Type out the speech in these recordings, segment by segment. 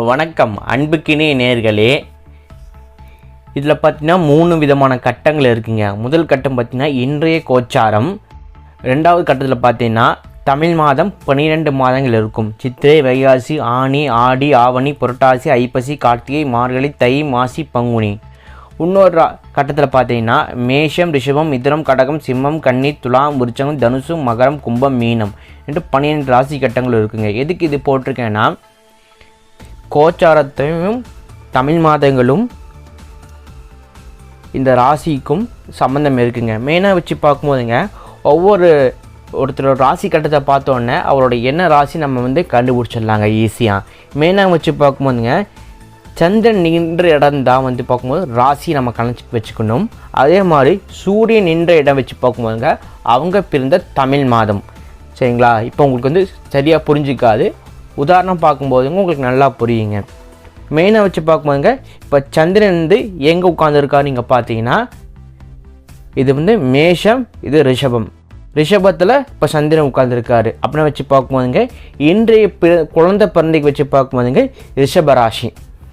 வணக்கம் அன்புக்கினே நேர்களே. இதில் பார்த்தீங்கன்னா மூணு விதமான கட்டங்கள் இருக்குங்க. முதல் கட்டம் பார்த்தீங்கன்னா இன்றைய கோச்சாரம். ரெண்டாவது கட்டத்தில் பார்த்தீங்கன்னா தமிழ் மாதம் பன்னிரெண்டு மாதங்கள் இருக்கும். சித்திரை வைகாசி ஆனி ஆடி ஆவணி புரட்டாசி ஐப்பசி கார்த்திகை மார்கழி தை மாசி பங்குனி. இன்னொரு கட்டத்தில் பார்த்தீங்கன்னா மேஷம் ரிஷபம் மிதுனம் கடகம் சிம்மம் கன்னி துலாம் விருச்சகம் தனுசு மகரம் கும்பம் மீனம். என்று பன்னிரெண்டு ராசி கட்டங்கள் இருக்குங்க. எதுக்கு இது போட்டிருக்கேன்னா கோச்சாரத்தையும் தமிழ் மாதங்களும் இந்த ராசிக்கும் சம்மந்தம் இருக்குங்க. மெயினாக வச்சு பார்க்கும்போதுங்க ஒவ்வொரு ஒருத்தரோட ராசி கட்டத்தை பார்த்தோன்னே அவரோட என்ன ராசி நம்ம வந்து கண்டுபிடிச்சிடலாங்க ஈஸியாக மெயினாக வச்சு பார்க்கும்போதுங்க சந்திரன் நின்ற இடம் தான் வந்து பார்க்கும்போது ராசி நம்ம கணச்சு வச்சுக்கணும். அதே மாதிரி சூரியன் நின்ற இடம் வச்சு பார்க்கும்போதுங்க அவங்க பிறந்த தமிழ் மாதம். சரிங்களா? இப்போ உங்களுக்கு வந்து சரியாக புரிஞ்சிக்காது. உதாரணம் பார்க்கும்போதுங்க உங்களுக்கு நல்லா புரியுங்க. மெயினாக வச்சு பார்க்கும்போதுங்க இப்போ சந்திரன் வந்து எங்கே உட்காந்துருக்காரு நீங்கள் பார்த்தீங்கன்னா இது வந்து மேஷம் இது ரிஷபம். ரிஷபத்தில் இப்போ சந்திரன் உட்காந்துருக்காரு அப்படின்னு வச்சு பார்க்கும்போதுங்க இன்றைய பிற- குழந்தை பிறந்தைக்கு வச்சு பார்க்கும்போதுங்க ரிஷப ராசி.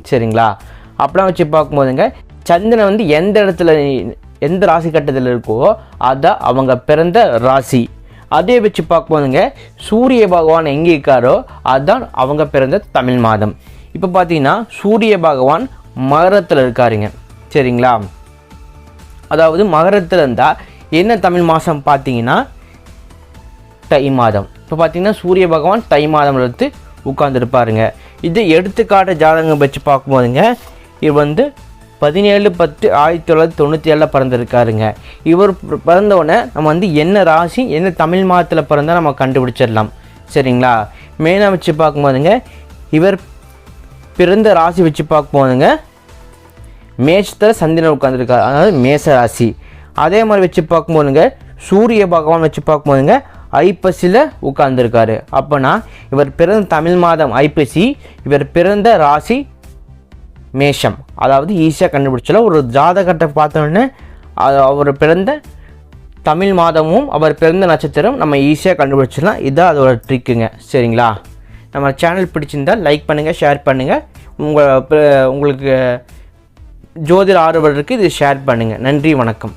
சரிங்களா? அப்படிலாம் வச்சு பார்க்கும்போதுங்க சந்திரன் வந்து எந்த இடத்துல எந்த ராசி கட்டத்தில் இருக்கோ அதான் அவங்க பிறந்த ராசி. அதே வச்சு பார்க்கும்போதுங்க சூரிய பகவான் எங்கே இருக்காரோ அதுதான் அவங்க பிறந்த தமிழ் மாதம். இப்போ பார்த்தீங்கன்னா சூரிய பகவான் மகரத்தில் இருக்காருங்க. சரிங்களா? அதாவது மகரத்தில் இருந்தால் என்ன தமிழ் மாதம் பார்த்தீங்கன்னா தை மாதம். இப்போ பார்த்தீங்கன்னா சூரிய பகவான் தை மாதம் எடுத்து உட்காந்துருப்பாருங்க இது எடுத்துக்காட்டு ஜாதகம் வச்சு பார்க்கும்போதுங்க இது வந்து பதினேழு பத்து ஆயிரத்தி தொள்ளாயிரத்தி தொண்ணூற்றி ஏழில் பிறந்திருக்காருங்க. இவர் பிறந்தவுடனே நம்ம வந்து என்ன ராசி என்ன தமிழ் மாதத்தில் பிறந்தால் நம்ம கண்டுபிடிச்சிடலாம். சரிங்களா? மெயினாக வச்சு பார்க்கும்போதுங்க இவர் பிறந்த ராசி வச்சு பார்க்கும்போதுங்க மேஷத்தில் சந்திரன் உட்காந்துருக்காரு அதாவது மேச ராசி. அதே மாதிரி வச்சு பார்க்கும்போதுங்க சூரிய பகவான் வச்சு பார்க்கும்போதுங்க ஐப்பசியில் உட்கார்ந்துருக்காரு. அப்போனா இவர் பிறந்த தமிழ் மாதம் ஐப்பசி இவர் பிறந்த ராசி மேஷம். அதாவது ஈஸியாக கண்டுபிடிச்சலாம் ஒரு ஜாதகத்தை பார்த்தோன்னே அது அவர் பிறந்த தமிழ் மாதமும் அவர் பிறந்த நட்சத்திரம் நம்ம ஈஸியாக கண்டுபிடிச்சிடலாம். இதுதான் அதோட ட்ரிக்குங்க. சரிங்களா? நம்ம சேனல் பிடிச்சிருந்தால் லைக் பண்ணுங்கள் ஷேர் பண்ணுங்கள் உங்கள் உங்களுக்கு ஜோதிட ஆர்வலருக்கு இது ஷேர் பண்ணுங்கள் நன்றி வணக்கம்.